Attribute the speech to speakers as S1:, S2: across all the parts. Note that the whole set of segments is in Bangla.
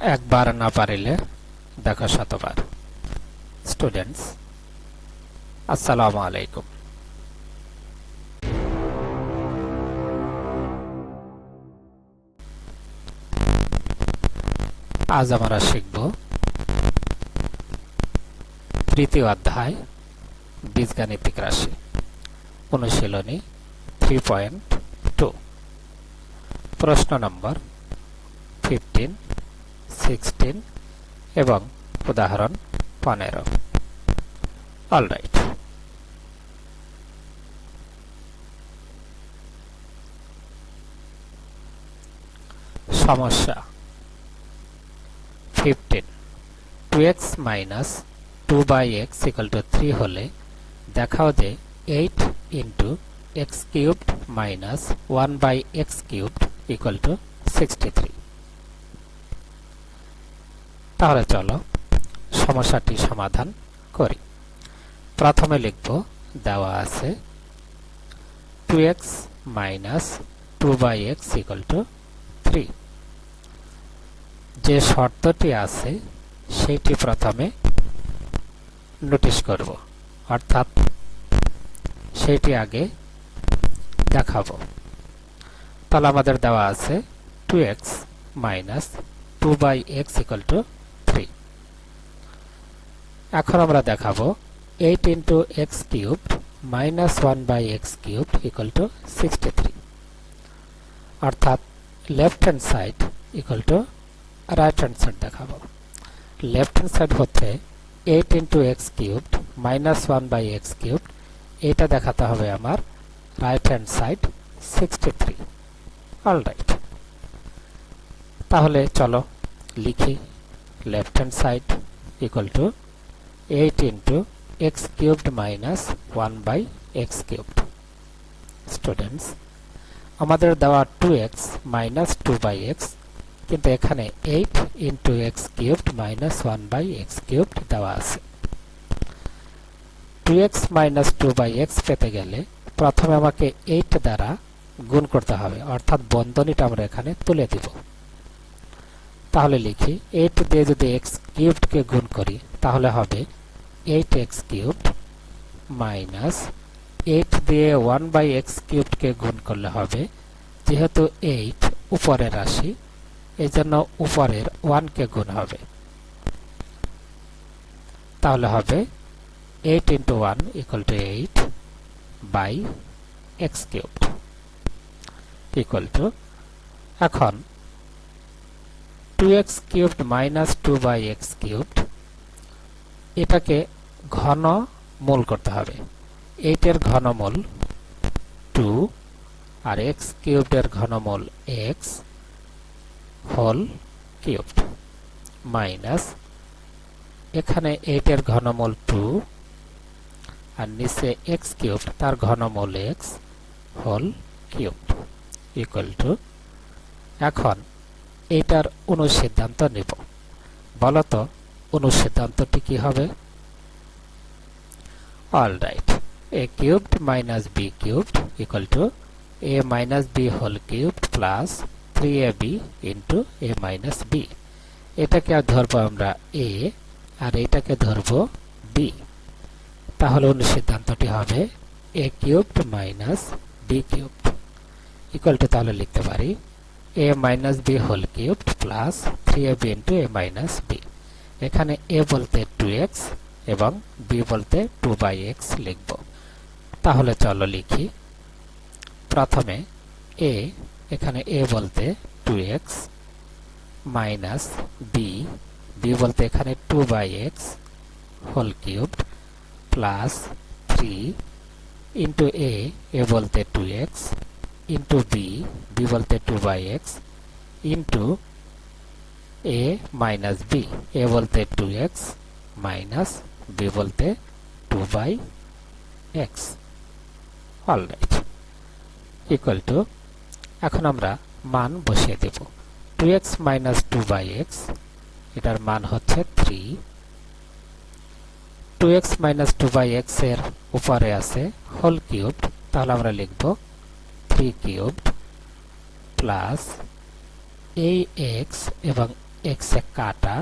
S1: একবার না পারিলে দেখো শতবার। স্টুডেন্টস আসসালামু আলাইকুম। আজ আমরা শিখব তৃতীয় অধ্যায়, বীজগাণিতিক রাশি, অনুশীলনী থ্রি পয়েন্ট টু প্রশ্ন নম্বর ফিফটিন সিক্সটিন এবং উদাহরণ পনেরো। অলরাইট সমস্যা fifteen two x minus two by x equal to three হলে দেখাও যে eight into x cubed minus one by x cubed equal to sixty three তাহলে চলো সমস্যাটি সমাধান করি। প্রথমে লিখব, দেওয়া আছে two x minus two by x equal to three যে শর্তটি আছে সেইটি প্রথমে নোটিশ করব, অর্থাৎ সেইটি আগে দেখাবো। তাহলে আমাদের দেওয়া আছে two x minus two by x equal to এখন আমরা দেখাবো eight into x cube minus one by x cube equal to sixty three অর্থাৎ left hand side equal to right hand side দেখাবো। লেফট হ্যান্ড সাইড হচ্ছে eight into x cube minus one by x cube এটা দেখাতে হবে আমার right hand side sixty three alright তাহলে চলো লিখি। Left hand side equal to eight into x cubed minus one by x cubed students আমাদের দেওয়া two x minus two by x কিন্তু এখানে eight into x cubed minus one by x cubed দেওয়া আছে। Two x minus two by x পেতে গেলে প্রথমে আমাকে এইট দ্বারা গুণ করতে হবে, অর্থাৎ বন্ধনীটা আমরা এখানে তুলে দিব। তাহলে লিখি এইট দিয়ে যদি এক্স কিউবডকে গুণ করি, তাহলে হবে eight x cubed minus eight দিয়ে ওয়ান বাই এক্স কিউবডকে গুণ করলে হবে, যেহেতু এইট উপরের রাশি এই জন্য উপরের ওয়ানকে গুণ হবে। তাহলে হবে eight into one equal to eight by x cubed equal to এখন two x cubed minus two by x cubed এটাকে ঘন মূল করতে হবে। এইটের ঘনমূল টু আর এক্স কিউবডের ঘনমূল এক্স হোল কিউবড মাইনাস এখানে এইটের ঘনমূল টু আর নিচে এক্স কিউব তার ঘনমূল x whole cubed equal to এখন এইটার অনুসিদ্ধান্ত নিব। বলতো অনুসিদ্ধান্তটি কি হবে? All right a cubed minus b cubed equal to a minus b whole cubed plus three a b into a minus b এটাকে ধরবো আমরা এ আর এটাকে ধরবো বি তাহলে অনুসিদ্ধান্তটি হবে a cubed minus b cubed equal to তাহলে লিখতে পারি a minus b whole cubed plus three a b into a minus b এখানে এ বলতে টু এক্স এবং বি বলতে টু বাই এক্স লিখব। তাহলে চলো লিখি। প্রথমে এ, এখানে এ বলতে two x minus b b বলতে এখানে two by x whole cubed plus three into a a বলতে two x into b b বলতে two by x into a minus b a বলতে টু এক্স মাইনাস বি বলতে two by x all right equal to এখন আমরা মান বসিয়ে দেব। Two x minus two by x এটার মান হচ্ছে three two x minus two by এর উপরে আছে হোল কিউব তাহলে আমরা লিখব থ্রি কিউব প্লাস এই এক্স এবং এক্স কাটা,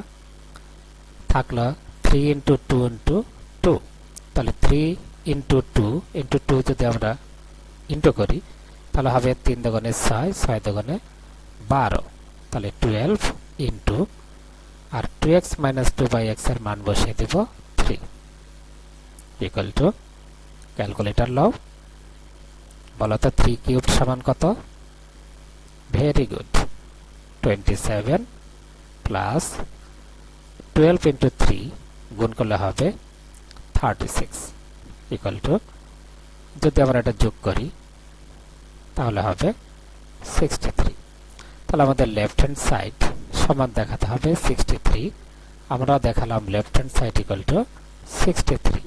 S1: থাকল three into two into two তাহলে three into two into two যদি আমরা ইন্টু করি, তাহলে হবে তিন দোকানে ছয় ছয় দোকানে বারো। তাহলে twelve into R two x minus two by এক্সের মান বসিয়ে দেব থ্রি ইকুয়াল টু ক্যালকুলেটর লও। বলো তো থ্রি কিউব সমান কত? Very good twenty seven plus twelve into three গুণ করলে হবে থার্টি সিক্স ইকুয়াল টু যদি আমরা এটা যোগ করি, তাহলে হবে সিক্সটি থ্রি তাহলে আমাদের লেফট হ্যান্ড সাইড সমান দেখাতে হবে সিক্সটি থ্রি আমরা দেখালাম left hand side equal to sixty three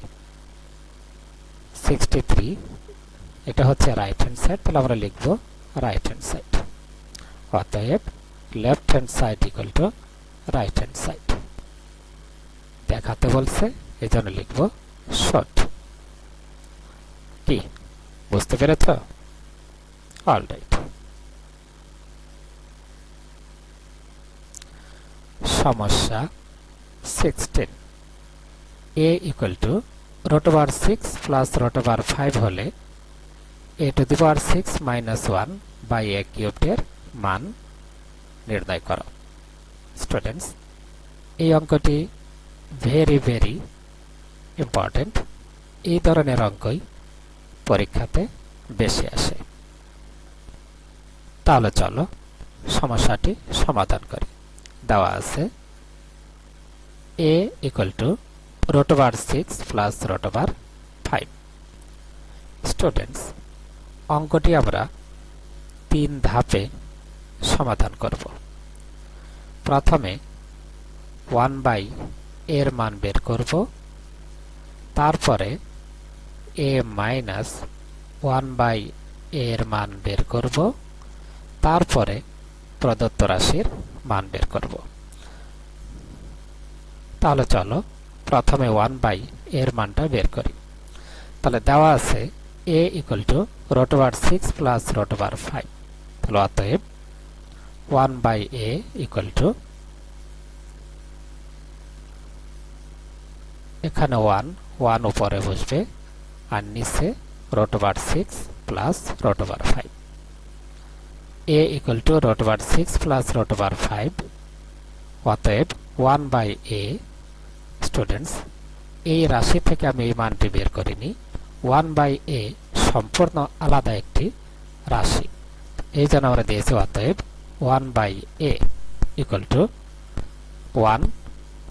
S1: sixty three এটা হচ্ছে রাইট হ্যান্ড সাইড তাহলে আমরা লিখব রাইট হ্যান্ড সাইড অতএব left hand side equal to right hand side দেখাতে বলছে এই জন্য লিখব শর্ট কি? বুঝতে পেরেছ? অল রাইট সমস্যা sixteen a equal to root over six plus root five হলে a to the power six minus one by a কিউবের মান নির্ণয় করো। স্টুডেন্টস এই অঙ্কটি ভেরি ভেরি ইম্পর্টেন্ট এই ধরনের অঙ্কই পরীক্ষাতে বেশি আসে। তাহলে চলো সমস্যাটি সমাধান করি। দেওয়া আছে a equal to root over six plus root over five students অঙ্কটি আমরা তিন ধাপে সমাধান করব। প্রথমে ওয়ান বাই এর মান বের করব। তারপরে এ মাইনাস ওয়ান বাই এর মান বের করব। তারপরে প্রদত্ত রাশির মান বের করব। তাহলে চলো প্রথমে ওয়ান বাই এর মানটা বের করি। তাহলে দেওয়া আছে a equal to root over six plus root over five. তাহলে অতএব one by a equal to এখানে ওয়ান ওয়ান উপরে বসবে আর নিচে root over six plus root over five a equal to root over six plus root over five অতএব ওয়ান বাই এ স্টুডেন্টস এই রাশি থেকে আমি এই মানটি বের করিনি। ওয়ান বাই এ সম্পূর্ণ আলাদা একটি রাশি। এই জন্য আমরা দিয়েছি অতএব one by a equal to one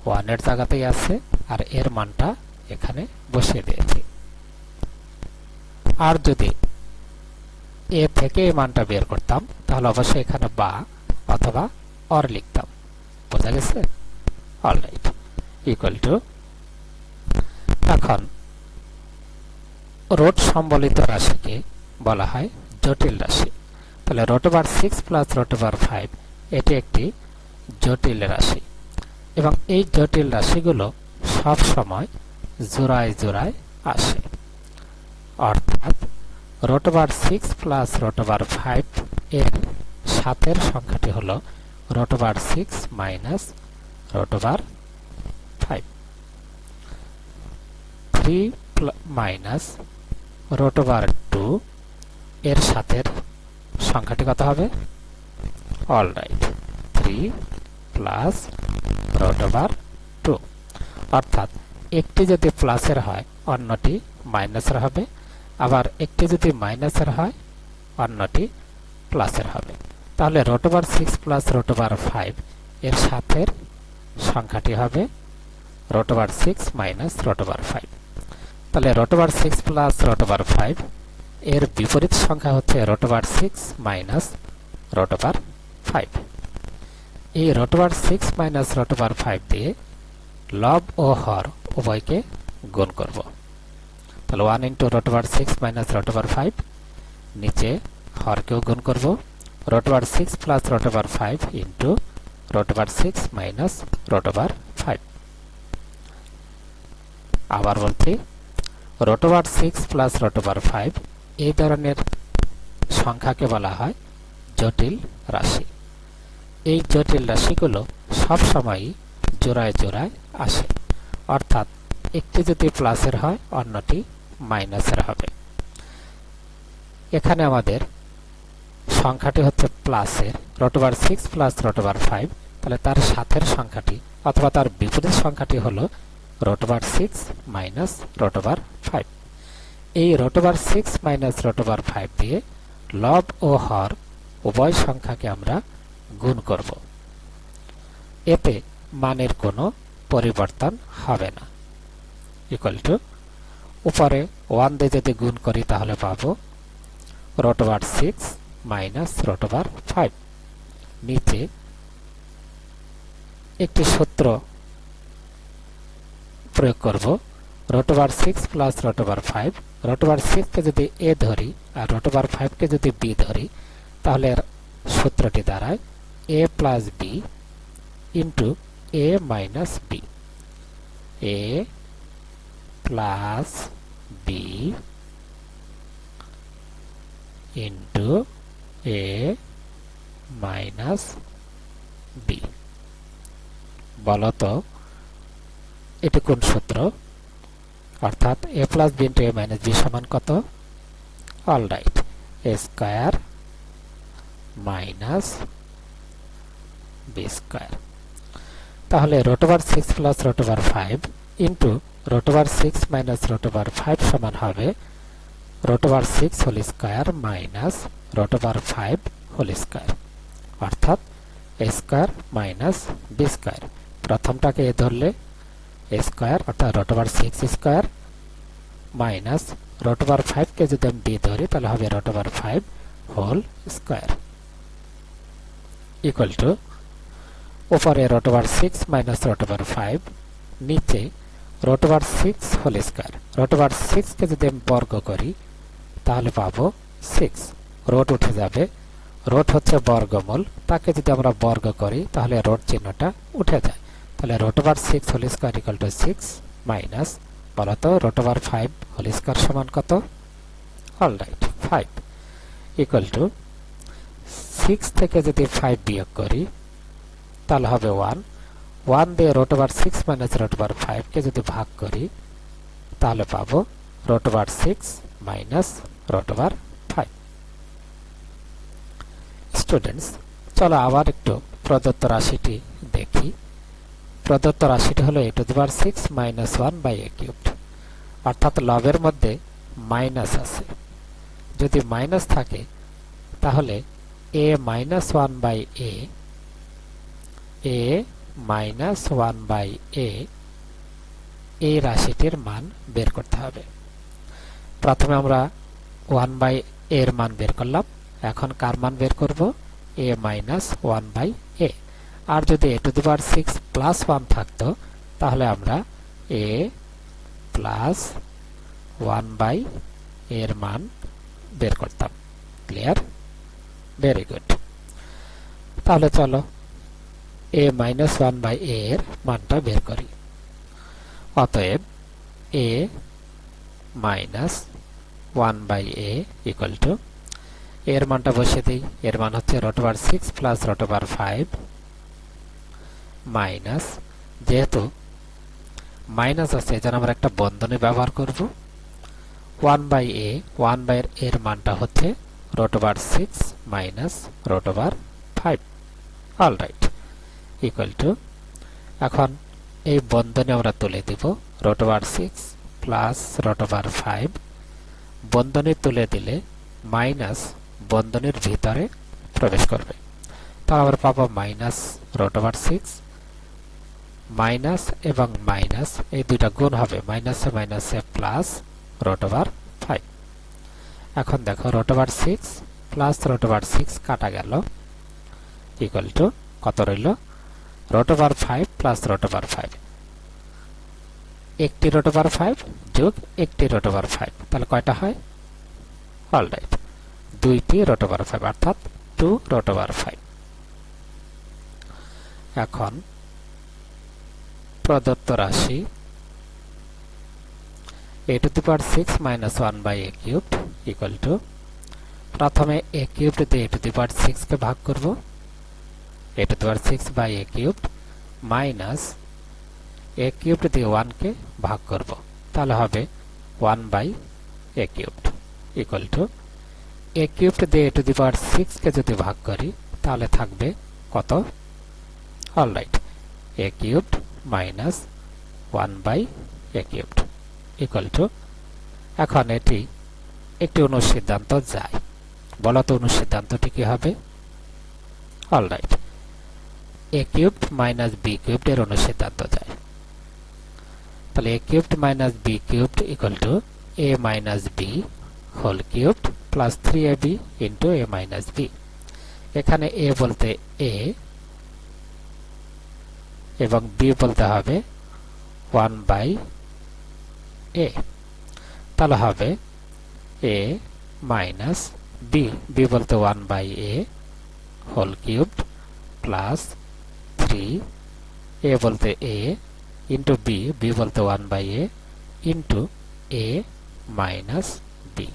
S1: ওয়ানের জায়গাতেই আছে, আর এর মানটা এখানে বসিয়ে দিয়েছি। আর যদি এ থেকে এই মানটা বের করতাম, তাহলে অবশ্যই এখানে বা অথবা অর লিখতাম। বোঝা গেছে? অলরাইট ইকুয়াল টু এখন রোড সম্বলিত রাশিকে বলা হয় জটিল রাশি। তাহলে root over six plus root over five এটি একটি জটিল রাশি। এবং এই জটিল রাশিগুলো সব সময় জোড়ায় জোড়ায় আসে। অর্থাৎ root over six plus root over five এর সাতের সংখ্যাটি হল root over six minus root over five three minus root over two এর সাথের সংখ্যাটি কত হবে। All right three plus root over two অর্থাৎ একটি যদি প্লাসের হয়, অন্যটি মাইনাসের হবে। আবার একটি যদি মাইনাসের হয়, অন্যটি প্লাসের হবে। তাহলে root over six plus root over five এর সাথের সংখ্যাটি হবে root over six minus root over five তাহলে root over six plus root five এর বিপরীত সংখ্যা হচ্ছে root over six minus root over five এই root six minus root five দিয়ে লব ও হর উভয়কে গুণ করব তাহলে one into root over six minus root over five নিচে হরকেও গুণ করব root six plus root over five into root over six minus root over five আবার বলছি root six plus root over five এই ধরনের সংখ্যাকে বলা হয় জটিল রাশি। এই জটিল রাশিগুলো সবসময়ই জোড়ায় জোড়ায় আসে। অর্থাৎ একটি যদি প্লাসের হয়, অন্যটি মাইনাসের হবে। এখানে আমাদের সংখ্যাটি হচ্ছে প্লাসের। Root over six plus root over five তাহলে তার সাথের সংখ্যাটি অথবা তার বিপরীত সংখ্যাটি হলো root over six minus root over five এই root over six minus root over five দিয়ে লব ও হর উভয় সংখ্যাকে আমরা গুণ করব। এতে মানের কোনো পরিবর্তন হবে না। ইকুয়াল টু উপরে ওয়ান দিয়ে যদি গুণ করি তাহলে পাবো root over six minus root over five নিচে একটি সূত্র প্রয়োগ করব root over six plus root over five root over সিক্সকে যদি এ ধরি আর রোটবার ফাইভকে যদি বি ধরি, তাহলে সূত্রটি দাঁড়ায় A plus B into A minus B A plus B into A minus B বলতো এটি কোন সূত্র? অর্থাৎ A plus B into A minus B সমান কত? All right A square minus B square তাহলে root over six plus root over five into root over six minus root over five সমান হবে root over six whole square minus root over five whole square অর্থাৎ A square minus B square প্রথমটাকে a ধরলে স্কোয়ার অর্থাৎ root over six square minus root over ফাইভকে যদি আমি বি ধরি, তাহলে হবে root over five whole square equal to উপরে root over six minus root over five নিচে root over six whole square root over সিক্সকে যদি আমি বর্গ করি, তাহলে পাবো সিক্স রোট উঠে যাবে। রোট হচ্ছে বর্গমূল। তাকে যদি আমরা বর্গ করি, তাহলে রোট চিহ্নটা উঠে যায়। তাহলে root over six whole square equal to six minus বলতো root over five whole square সমান কত? All right five equal to six থেকে যদি ফাইভ বিয়োগ করি, তাহলে হবে ওয়ান ওয়ান দিয়ে রোটোবার সিক্স মাইনাস রোটোবার ফাইভকে যদি ভাগ করি, তাহলে পাবো root over six minus root over five students চলো আবার একটু প্রদত্ত রাশিটি দেখি। প্রদত্ত রাশিটি হলো a to the power six minus one by a cubed অর্থাৎ লবের মধ্যে মাইনাস আছে। যদি মাইনাস থাকে, তাহলে a minus one by a a minus one by a এই রাশিটির মান বের করতে হবে। প্রথমে আমরা ওয়ান বাই এর মান বের করলাম। এখন কার মান বের করব? A minus one by a আর যদি a to the power six plus one থাকতো, তাহলে আমরা এ প্লাস ওয়ান বাই এর মান বের করতাম। ক্লিয়ার? Very good. তাহলে চলো a minus one by a এর মানটা বের করি। অতএব a minus one by a equal to এর মানটা বসিয়ে দিই। এর মান হচ্ছে root over six plus root over five minus, যেহেতু মাইনাস আছে, এজন্য আমরা একটা বন্ধনী ব্যবহার করব। One by a, one by এর মানটা হচ্ছে root over six minus root over five. All right. Equal to. এখন এই বন্ধনী আমরা তুলে দিব root over six plus root over five. বন্ধনী তুলে দিলে মাইনাস বন্ধনীর ভিতরে প্রবেশ করবে। তাহলে আমরা পাবো minus root over six minus এবং মাইনাস, এই দুইটা গুণ হবে মাইনাসে মাইনাসে প্লাস রোটোবার ফাইভ এখন দেখো root over six plus root over six কাটা গেল ইকুয়াল টু কত রইল? Root over five plus root over five একটি রোটোবার ফাইভ যোগ একটি রোটোবার ফাইভ তাহলে কয়টা হয়? অল রাইট দুইটি রোটোবার ফাইভ অর্থাৎ টু রোটোবার ফাইভ এখন প্রদত্ত রাশি a to the power six minus one by a cube equal to প্রথমে এ কিউব দিয়ে এ টু দি পাওয়ার সিক্সকে ভাগ করব। A to the power six by a cubed minus a cubed দিয়ে ওয়ানকে ভাগ করব। তাহলে হবে one by a cubed equal to a cubed দিয়ে এ টু দি পাওয়ার সিক্সকে যদি ভাগ করি, তাহলে থাকবে কত? Alright a cubed minus one by a equal to এখন এটি একটি অনুসিদ্ধান্ত যায়। বলো তো অনুসিদ্ধান্তটি কি হবে? Alright a cubed minus b cubed এর অনুসিদ্ধান্ত যায়। তাহলে a cubed minus b cubed equal to a minus b whole cubed plus three a b into a minus b এখানে এ বলতে এ এবং বি বলতে হবে ওয়ান বাই এ। তাহলে হবে এ মাইনাস বি। বি বলতে one by a whole cubed plus three. A বলতে এ ইন্টু বি। বি বলতে one by a into a minus b.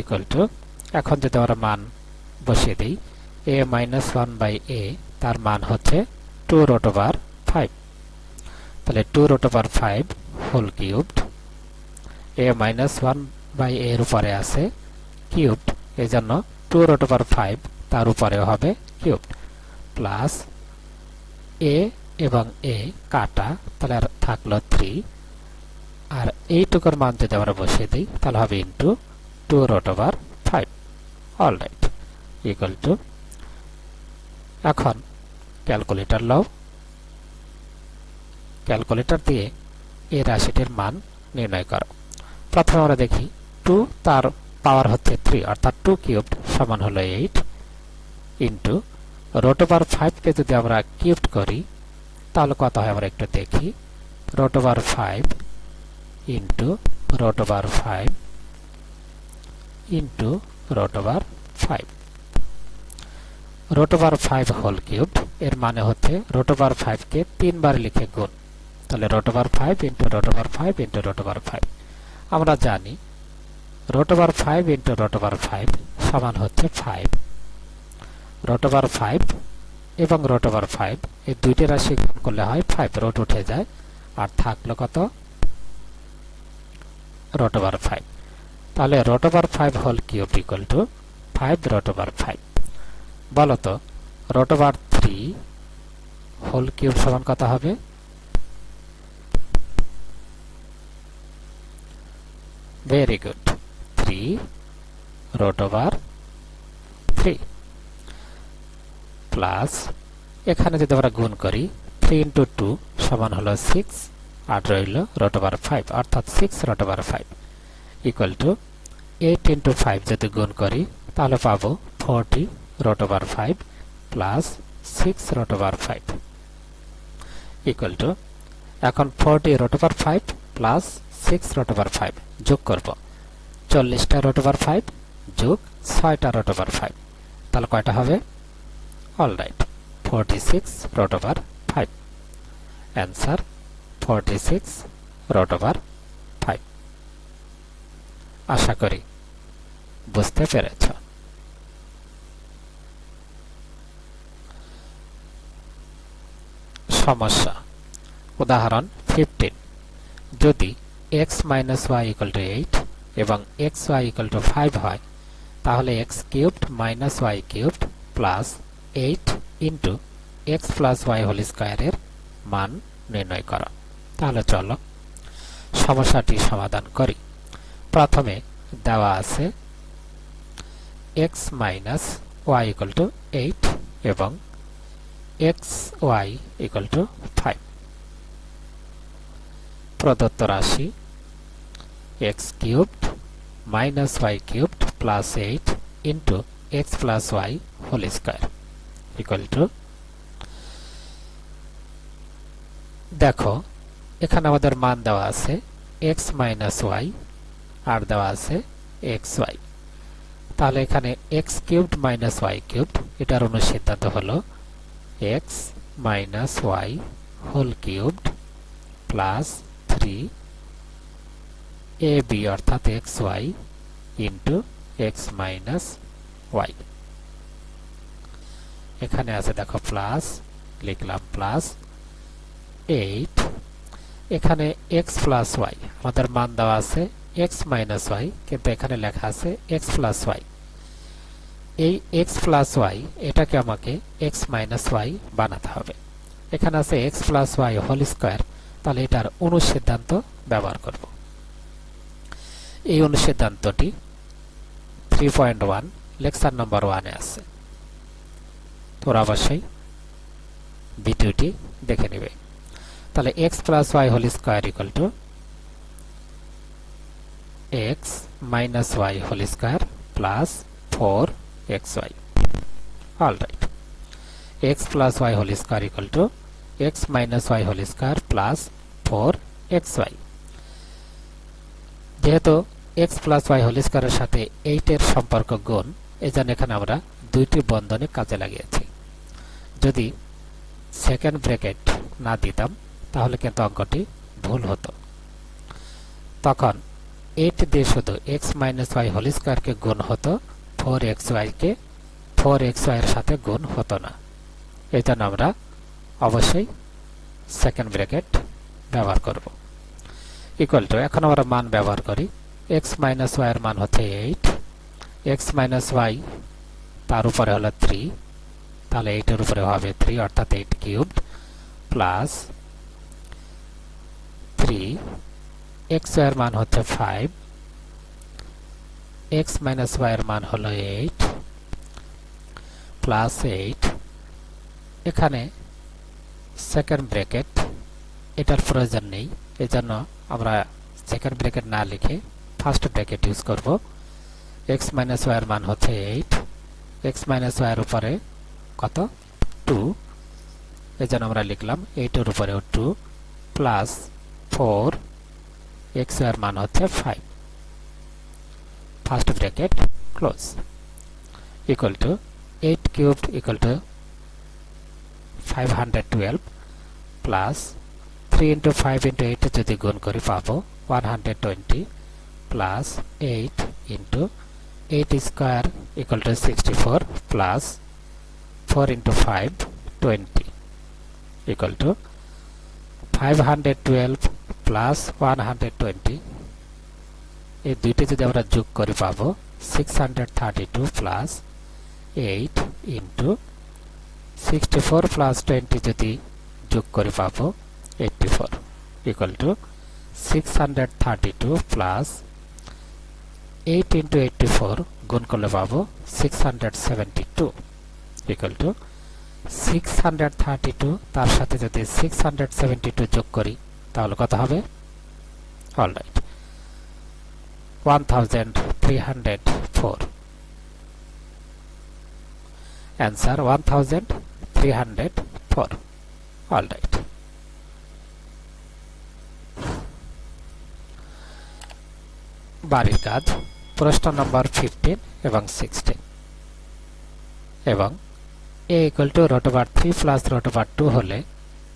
S1: Equal to এখন যদি আমরা মান বসিয়ে দিই, a minus one by a তার মান হচ্ছে টু রোট ওভার ফাইভ তাহলে two root over five whole cubed a minus one by এর উপরে আছে কিউবড এই জন্য টু রোট ওভার ফাইভ তার উপরেও হবে কিউবড প্লাস এ এবং এ কাটা, তাহলে আর থাকল থ্রি আর এইটুকুর মান যদি আমরা বসিয়ে দিই, তাহলে হবে into two root over five all right equal to এখন ক্যালকুলেটর লও। ক্যালকুলেটর দিয়ে এই রাশিটির মান নির্ণয় করো। প্রথমে আমরা দেখি টু তার পাওয়ার হচ্ছে থ্রি, অর্থাৎ টু কিউবড সমান হলো এইট ইন্টু রোট ওভার ফাইভকে যদি আমরা কিউবড করি, তাহলে কত হয় আমরা একটু দেখি। Root over five into root over five into root over five. Root over five whole cubed এর মানে হচ্ছে রোট ওভার ফাইভকে তিনবার লিখে গুণ। তাহলে root over five into root five into root five. আমরা জানি root over five into root over five সমান হচ্ছে ফাইভ। রোট ওভার ফাইভ এবং রোট ওভার ফাইভ, এই দুইটি রাশি গুণ করলে হয় ফাইভ, রোট উঠে যায়। আর থাকল কত? Root over five. তাহলে root over five whole cube equal to five root over five বলো তো রোট থ্রি, হোল কিউব সমান কত হবে? Very good three root over three. Plus এখানে যদি আমরা গুণ করি থ্রি ইন্টু টু সমান হলো সিক্স আর রইল রোট ওভার ফাইভ অর্থাৎ six root over five equal to eight into five যদি গুণ করি, তাহলে পাবো forty root over five plus six root over five equal to এখন forty root over five plus six root over five যোগ করব। চল্লিশটা রোট ওভার ফাইভ যোগ ছয়টা রোট ওভার ফাইভ তাহলে কয়টা হবে? All right forty six root over five answer forty six root over five আশা করি বুঝতে পেরেছ। সমস্যা। উদাহরণ ফিফটিন যদি x minus y equal to eight এবং x y equal to five হয়, তাহলে x cubed minus y cubed plus eight into x plus y whole স্কোয়ারের মান নির্ণয় করা। তাহলে চলো সমস্যাটি সমাধান করি। প্রথমে দেওয়া আছে x minus y equal to eight এবং ওয়াই ইকুয়াল টু ফাইভ প্রদত্ত রাশি x cubed minus y cubed plus eight into x plus y whole square equal to দেখো, এখানে আমাদের মান দেওয়া আছে এক্স মাইনাস ওয়াই আর দেওয়া আছে এক্স ওয়াই। তাহলে এখানে x cubed minus y cubed, এটার অনুসিদ্ধান্ত হলো x minus y whole cubed plus three a b অর্থাৎ x y into x minus y এখানে আছে দেখো প্লাস লিখলাম প্লাস এইট এখানে এক্স প্লাস ওয়াই আমাদের মান দেওয়া আছে এক্স মাইনাস ওয়াই কিন্তু এখানে লেখা আছে এক্স প্লাস ওয়াই এই এক্স প্লাস ওয়াই এটাকে আমাকে এক্স মাইনাস ওয়াই বানাতে হবে। এখানে আছে x plus y whole square তাহলে এটার অনুসিদ্ধান্ত ব্যবহার করব। এই অনুসিদ্ধান্তটি three point one lecture number ওয়ানে আছে। তোরা অবশ্যই ভিডিওটি দেখে নেবে। তাহলে x plus y whole square equal to x minus y whole square plus four x y all right x plus y whole square equal to x minus y whole square plus four x y যেহেতু এক্স প্লাস ওয়াই হোল স্কোয়ারের সাথে এইটের সম্পর্ক গুণ এই জন্য এখানে আমরা দুইটি বন্ধনে কাজে লাগিয়েছি। যদি সেকেন্ড ব্র্যাকেট না দিতাম, তাহলে কিন্তু অঙ্কটি ভুল হতো। তখন এইট দিয়ে শুধু এক্স মাইনাস ওয়াই হোল স্কোয়ারকে গুণ হতো ফোর এক্স ওয়াইকে ফোর এক্স ওয়াইয়ের সাথে গুণ হতো না। এই জন্য আমরা অবশ্যই সেকেন্ড ব্র্যাকেট ব্যবহার করব। ইকুয়াল টু এখন আমরা মান ব্যবহার করি। এক্স মাইনাস ওয়াইয়ের মান হচ্ছে এইট এক্স মাইনাস ওয়াই তার উপরে হলো থ্রি তাহলে এইটের উপরে হবে থ্রি অর্থাৎ eight cubed plus three x ওয়াইয়ের মান হচ্ছে ফাইভ এক্স মাইনাস ওয়াইয়ের মান হলো এইট প্লাস এইট এখানে সেকেন্ড ব্র্যাকেট এটার প্রয়োজন নেই। এই জন্য আমরা সেকেন্ড ব্র্যাকেট না লিখে ফার্স্ট ব্র্যাকেট ইউজ করব। এক্স মাইনাস ওয়াইয়ের মান হচ্ছে এইট এক্স মাইনাস ওয়াইয়ের উপরে কত? টু এই জন্য আমরা লিখলাম এইটের উপরেও টু প্লাস ফোর এক্সের মান হচ্ছে five close equal to eight cubed equal to five hundred twelve plus three into five into eight যদি গুণ করি পাবো one hundred twenty plus eight into eight square equal to sixty four plus four into five twenty equal to five hundred twelve plus one hundred twenty এই দুইটি যদি আমরা যোগ করে পাবো six hundred thirty two plus eight into sixty four plus twenty যদি যোগ করে পাবো eighty four equal to six hundred thirty two plus eight into eighty four গুণ করলে পাবো six hundred seventy two equal to six hundred thirty two তার সাথে যদি সিক্স হান্ড্রেড সেভেন্টি টু যোগ করি, তাহলে কত হবে? All 1304 answer 1304 all right. বাড়ির কাজ প্রশ্ন নম্বর ফিফটিন এবং সিক্সটিন এবং a equal to root over three plus root over two হলে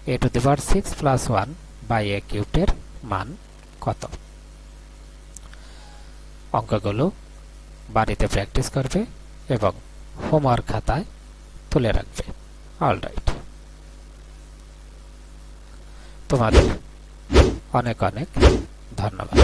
S1: এ টু দিবার six plus one by a কিউটের মান কত? অঙ্কগুলো বাড়িতে প্র্যাকটিস করবে এবং হোমওয়ার্ক খাতায় তুলে রাখবে। অল রাইট তোমাদের অনেক অনেক ধন্যবাদ।